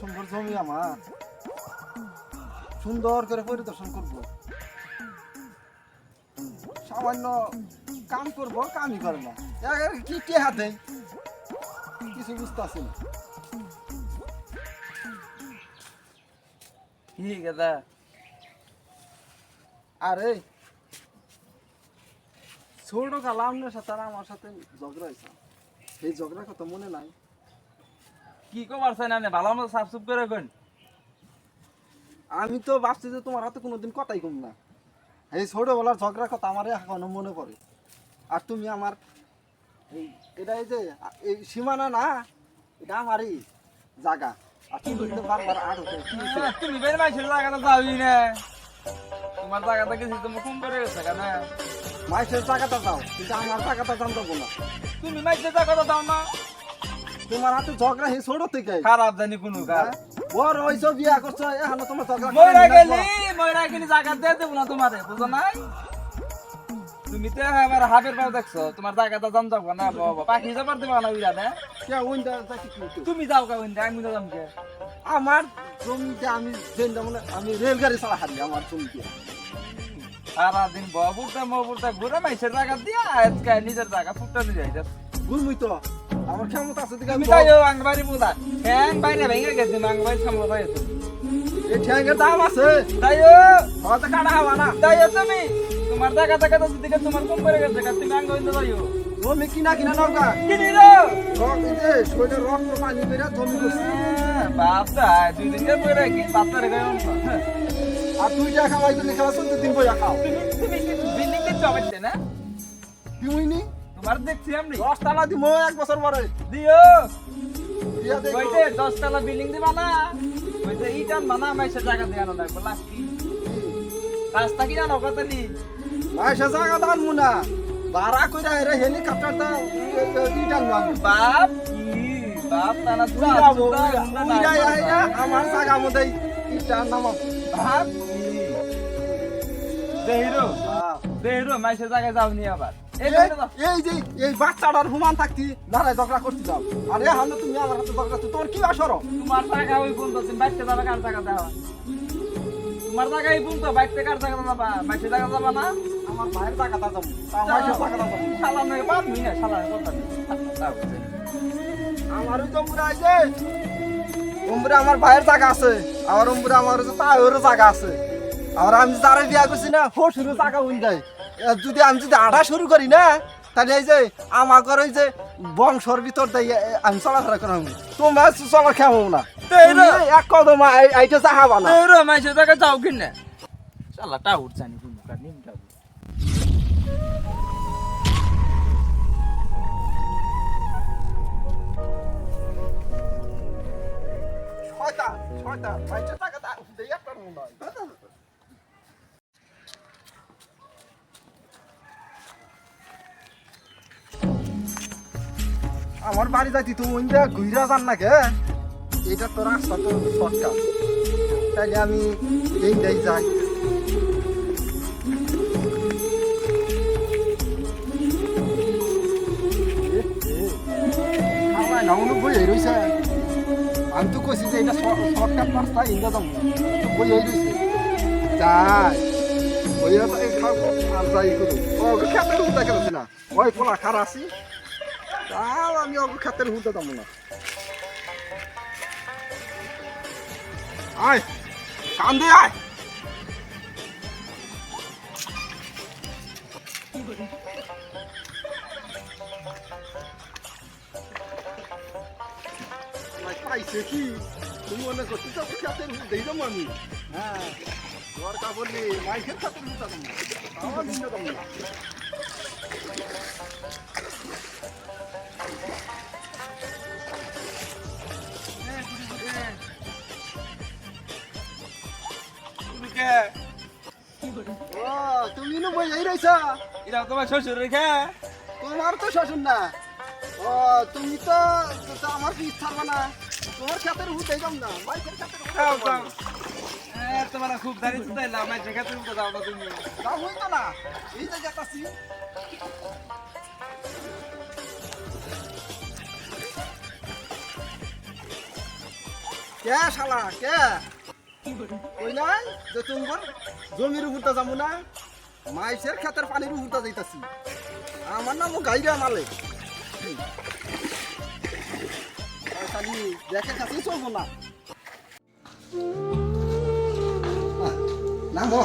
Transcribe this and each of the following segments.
সুন্দর জমি আমার। সুন্দর করে পরিদর্শন করব। সামান্য কাম করব কামই করে না। কি কে হাতে? কিছু বুঝতেছি না। ঠিক আছে আরে ছোট কালা আপনার সাথে আর আমার সাথে ঝগড়া হয়েছে। সেই ঝগড়ার কথা মনে নাই। কি কবার চাই না ভালো মতো সাফ সুপ করে কোন আমি তো ভাবছি যে তোমার হাতে কোনোদিন কথাই কম না। এই ছোটবেলার ঝগড়ার কথা আমার এখনও মনে পড়ে। আর তুমি আমার এই এটা এই যে এই সীমানা না এটা আমারই জায়গা। আর তুমি কিন্তু বারবার আট হতে কি? তুমি বের মাইছের জায়গাটা যাবি না। তোমার জায়গাটা গেছি তুমি কম করে গেছে কেন? মাইসের জায়গাটা দাও কিন্তু আমার জায়গাটা জানতে না। তুমি মাইছের জায়গাটা দাও না। তোমার হাতে ঝগড়া এই ছোট থেকে। খারাপ জানি কোনো কাজ? বড় হইছো বিয়া করছ এখনও তোমার ঝগড়া করার গেলি। ময়রা গেলি জায়গা দিয়ে দেবো না তোমারে বুঝো নাই? তুমি তো আমার হাফের পাও দেখছ তোমার জায়গাটা জান যাব না বাবা পাখি যাবার দেবা না উইরা না? তুমি যাও কা উইরা আমি যাম কে আমার জমিতে আমি যেটা মানে আমি রেলগাড়ি চালা হারি আমার জমিতে। সারাদিন বাবুরটা মবুরটা ঘুরে মাইছের জায়গা দিয়া আজকে নিজের জায়গা ফুটটা দিয়ে যাইতে ঘুরমুই তো। আমার ক্ষমতা আছে দিকে তুমি তাইও আংবাড়ি মুদা হ্যাং বাইরে ভেঙে গেছে আংবাড়ি সামলা যাইতে এই ঠ্যাঙ্গের দাম আছে তাইও হয়তো কাটা হওয়া না তাইও তুমি তোমার জায়গা জায়গা তো দিকে তোমার কম করে গেছে তুমি আঙ্গ হইতে যাইও জমি কিনা কিনা নৌকা কিনি রে রক এই যে শরীরে রক্ত পানি বেরা জমি করছি বাপটা দুই দিন কে পরে কি বাপটা রে গায়ন আর তুই যা খাওয়াই তো খেলা চলতে দিন বইয়া খাও তুমি তুমি বিল্ডিং কে চবাইতে না তুই নি তোমার দেখছি আমি দশ টাকা দিব এক বছর পরে দিও কইতে 10 তলা বিল্ডিং দিবা না কইতে ইটান বানা মাইছে জায়গা দেয়া না লাগবে লাস্টি রাস্তা কি জানো কত নি মাইসা জায়গা দান মুনা ভাড়া কইরা এরে হেলিকপ্টার দা ইটান নাম বাপ বাপ নানা তুই উড়াবো উড়া আইরা আমার জায়গা মধ্যে ইটান নাম বাপ দেহিরো দেহিরো মাইছে জায়গা যাও নি আবার এই যে এই বাচ্চাটার হুমান থাকতি ঝগড়া তুমি আমার হাতে ঝগড়া করতে কি আসর তোমার টাকা ওই বন্ধ তুমি বাইতে যাবে কার টাকা দেওয়া তোমার টাকা এই বন্ধ বাইতে কার টাকা দেবা বাইতে টাকা দেবা না? আমার যাব। তার যাব। শালা বাদ নি শালা কথা আমার জম্বুরা আইছে জম্বুরা আমার ভাইয়ের জায়গা আছে আমার আমার জায়গা আছে। আর আমি যারা বিয়া করছি না হো শুরু জায়গা হইন যায় যদি আমি যদি আড়া শুরু করি না তাহলে এই যে আমার ঘর ওই যে বংশর ভিতর দিয়ে আমি চলাফেরা করা হব। তোমার চলার খেয়াবো না। এই রে। তুমি এক কদম আই- আইতে চাহাবা না। টাকা যাও কিনে। কার নিম শয়তান শয়তান আমার বাড়ি যাইতি তো ওইটা ঘুরা যান না কে? এটা তো রাস্তা তো শর্টকাট তাইলে আমি এইটাই যাই। নাউনু বই এই রইছে। আমি তো কইছি যে এটা শর্টকাট রাস্তা ইন্দা যাম বই এই রইছে। যাই। বইয়া তো এই খাব। আর যাই করু। ও কেন না। ওই পোলা খারা আছি। তাও আমি অগ খেতের হুদা যাব না। আয়, কান্দে, আয়। ভাই পাইছে কি? তুমি মনে করতে চাও খেতের হুদাই যাব আমি? হ্যাঁ তোর কা বললি মাইকের খেতের এটা তোমার শ্বশুর রেখে? তোমার তো শ্বশুর না। ও তুমি তো তো তো আমার কি ইচ্ছা না? তোমার হুদাই যাম না মাইকের তোমার খুব দাঁড়িয়ে দিলাম না তুমি। তা হইতো না। এই যে যেতাছি। কে শালা কে? ওই নাই যে তোমার জমির উপরটা যাব না? মাইসের ক্ষেতের পানির উপরটা যাইতাছি। আমার নাম গাইরা মালে। খালি দেখে কাছেই চলবো না। নামো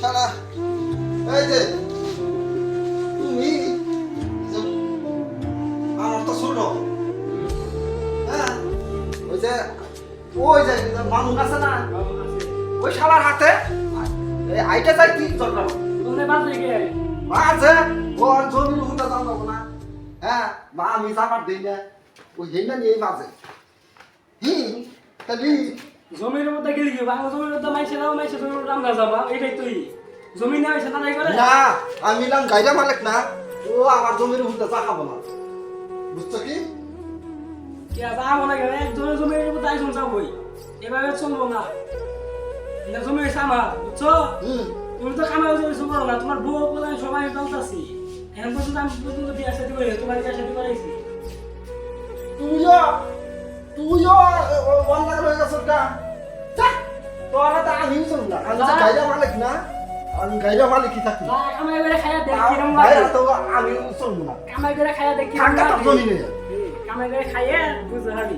শালা, এই যে, তুমি আমার হ্যাঁ ওই যে ওই যে মামুন আছে না? ওই শালার হাতে? আইটা যাই কি? দরকার তোমরা বাজে গে মাঝে ওর জমির হুটা দাম দেবো না হ্যাঁ মা আমি জামার দিই না ওই হেই না নিয়ে মাঝে হি তাহলে জমির মধ্যে গেলি কি? বাংলা জমির মধ্যে মাইছে দাও মাইছে জমির মধ্যে আমরা যাবা। এটাই তুই। জমি না হইছে না নাই করে? না আমি নাম গাইরা মালিক না। ও আমার জমির হুটা চা খাব না। বুঝছ কি? কি আমো না একজনের জমির মধ্যে আইসন যাবই। এভাবে চলবো না। জমি হইছে আমার বুঝছ? তুমি তো কামাই হচ্ছে কিছু করো না তোমার বউ প্রধান সবাই চলতাছি এখন পর্যন্ত আমি পর্যন্ত বিয়া শাদি করে তোমার বিয়া শাদি করাইছি। তুইও তুইও অন্য হয়ে গেছ তোর হাতে আমি চল না আমি তো গাইরা মালিক না আমি গাইরা মালিক কি থাকি না কামাই দেখ কিরম তো আমি না। দেখ কিরম তো জমি নেই পারি